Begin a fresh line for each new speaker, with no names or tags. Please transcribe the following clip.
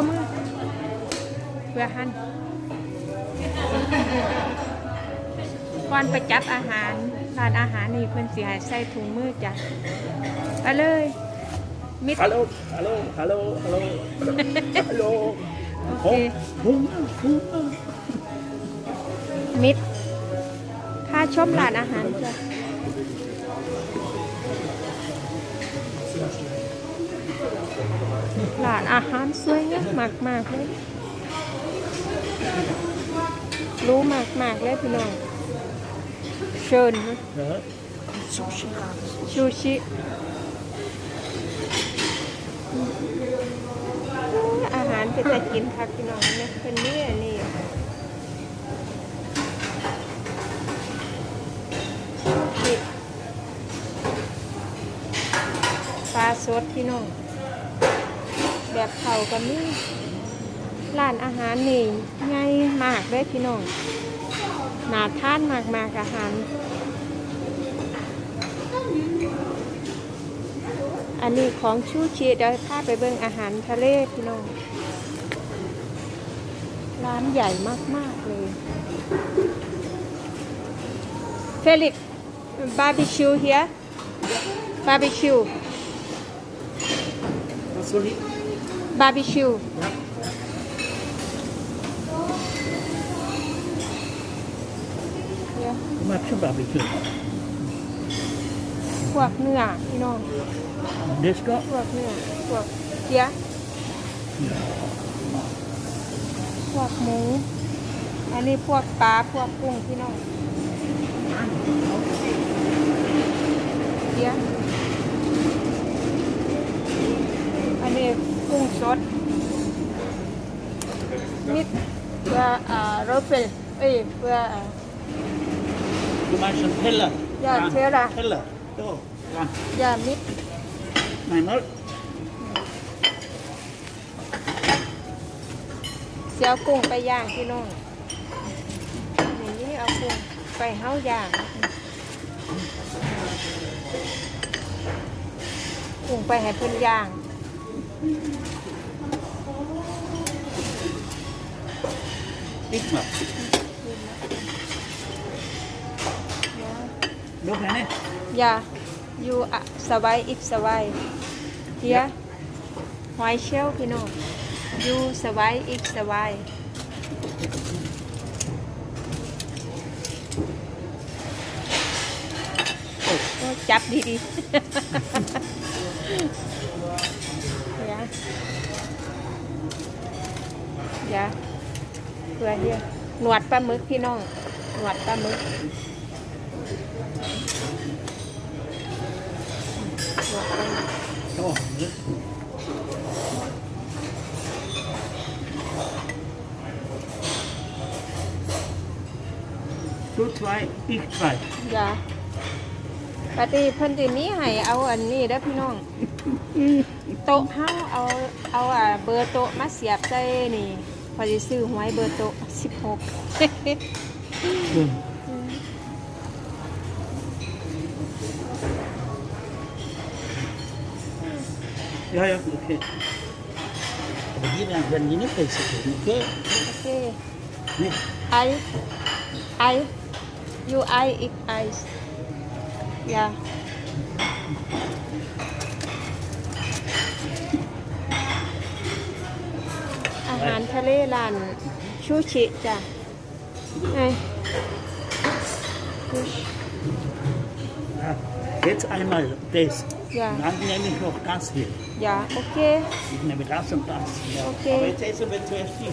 ว์มือเพื่อหันก่อนไปจับอาหารร้านอาหารนี่เพิ่นสิให้ใส่ถุงมือจ้ะไปเลยมิด
Hallo, hallo, hallo, hallo. hallo.
โอเค
Hunger, Hunger.
มิดค่าชมร้านอาหารจ้ะ ร้านอาหารสวยงามมากมากๆเลย รู้มากมากๆเลยพี่น้อง เชิญนะ
Ja. Sushi.
ชูชิอาหารเป็นแต่กินคักพี่น้องเนี่ยเป็นนี่อันนี้นี่ปลาสดพี่น้อง แบบเผากับนี่ร้านอาหารนี่ง่ายมากเลยพี่น้องน่าท่านมากมากอาหาร อันนี้ของชูชีเดี๋ยวพาไปเบิ่งอาหารทะเลพี่น้องร้านใหญ่มาก ๆ เลยเฟลิกบาร์บีคิวเฮียบาร์บีคิว
Was soll ich?
บาร์บีคิว
Ja. Du magst schon Barbecue.
พวกเนื้อพี่น้อง
Das geht.
พวกเนื้อพวกเกียพวกหมู อันนี้พวกปลาพวกกุ้งพี่น้องเกียอันนี้กุ้งสด นิดเพื่ออ่าโรเฟลเอ้ยเพื่ออ่า
Du meinst einen Teller?
Ja,
Dran.
Teller.
Teller. Da, dran.
ยามิด
Einmal.
เสียวกุ้งไปย่างพี่น้องอย่างนี้เอากุ้งไปเฮาย่างกุ้งไปให้เพิ่นย่าง
Ich mach. Noch eine?
อย่าอยู่อะสบายอีกสบายเฮียหอยเชล ลพี่น้องอยู่สบายอีกสบายโอ้จับดีๆอย่าอย่าเพื่อเฮียหนวดปลาหมึกพี่น้อง หนวดปลาหมึก หนวดปลาหมึก
Da. ne? Du zwei, ich zwei.
อย่าปฏิเพิ่นสิมีให้เอาอันนี้เด้อพี่น้องโต๊ะเฮาเอาเอาอะเบอร์โต๊ะมาเสียบใส่นี่ พอจะซื้อหวยเบอร์โตสิบ
หกย่อยโอเคแต่ยี่นะ
วันนี้นี่เค
ย
สิบโอเคโอเคนี่ไอไอยูไออีกไอ yeah ทะเลร้านชูชิจ้ะไอ้ชูชิ
Ja. Jetzt einmal das.
Ja.
Dann nehme ich noch das hier.
อย่าโอเค
Ich nehme das und das. Ja.
Okay.
Aber jetzt essen wir zuerst die.